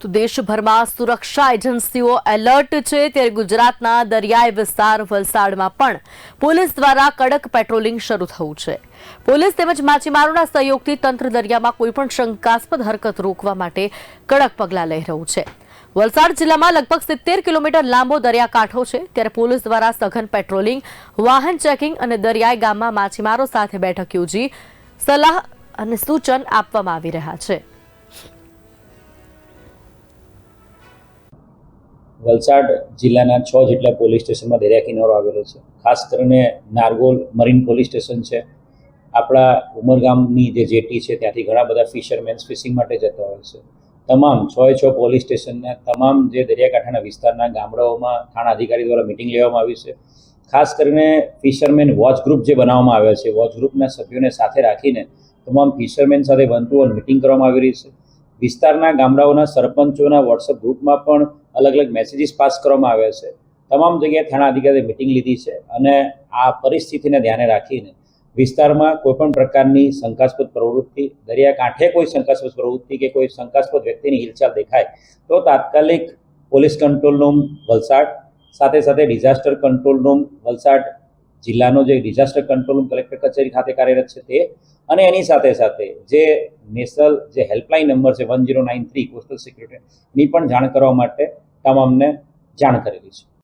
તો દેશભરમાં સુરક્ષા એજન્સીઓ એલર્ટ છે. ત્યારે ગુજરાતના દરિયાઈ વિસ્તાર વલસાડમાં પણ પોલીસ દ્વારા કડક પેટ્રોલિંગ શરૂ થયું છે. પોલીસ તેમજ માછીમારોના સહયોગથી તંત્ર દરિયામાં કોઈપણ શંકાસ્પદ હરકત રોકવા માટે કડક પગલાં લઈ રહ્યું છે. વલસાડ જિલ્લામાં લગભગ સિત્તેર કિલોમીટર લાંબો દરિયાકાંઠો છે. ત્યારે પોલીસ દ્વારા સઘન પેટ્રોલિંગ, વાહન ચેકિંગ અને દરિયાઈ ગામમાં માછીમારો સાથે બેઠક યોજી સલાહ અને સૂચન આપવામાં આવી રહ્યા છે. વલસાડ જિલ્લાના છ જેટલા પોલીસ સ્ટેશનમાં દરિયા કિનારો આવેલો છે. ખાસ કરીને નારગોલ મરીન પોલીસ સ્ટેશન છે. આપણા ઉમરગામની જે જેટી છે, ત્યાંથી ઘણા બધા ફિશરમેન્સ ફિશિંગ માટે જતા હોય છે. તમામ છ છ પોલીસ સ્ટેશનના તમામ જે દરિયાકાંઠાના વિસ્તારના ગામડાઓમાં થાણા અધિકારી દ્વારા મિટિંગ લેવામાં આવી છે. ખાસ કરીને ફિશરમેન વોચ ગ્રુપ જે બનાવવામાં આવ્યા છે, વોચ ગ્રુપના સભ્યોને સાથે રાખીને તમામ ફિશરમેન સાથે વન ટુ વન મિટિંગ કરવામાં આવી રહી છે. વિસ્તારના ગામડાઓના સરપંચોના વોટ્સઅપ ગ્રુપમાં પણ અલગ અલગ મેસેજીસ પાસ કરવામાં આવ્યા છે. તમામ જગ્યાએ થાણા અધિકારીએ મિટિંગ લીધી છે અને આ પરિસ્થિતિને ધ્યાને રાખીને વિસ્તારમાં કોઈપણ પ્રકારની શંકાસ્પદ પ્રવૃત્તિ, દરિયાકાંઠે કોઈ શંકાસ્પદ પ્રવૃત્તિ કે કોઈ શંકાસ્પદ વ્યક્તિની હિલચાલ દેખાય, તો તાત્કાલિક પોલીસ કંટ્રોલ રૂમ વલસાડ. સાથે સાથે ડિઝાસ્ટર કંટ્રોલ રૂમ વલસાડ જિલ્લાનો જે ડિઝાસ્ટર કંટ્રોલ રૂમ કલેક્ટર કચેરી ખાતે કાર્યરત છે તે. અને એની સાથે સાથે જે નેશનલ જે હેલ્પલાઇન નંબર છે one zero nine three coastal security એની પણ જાણ કરવા માટે તમામને જાણ કરેલી છે.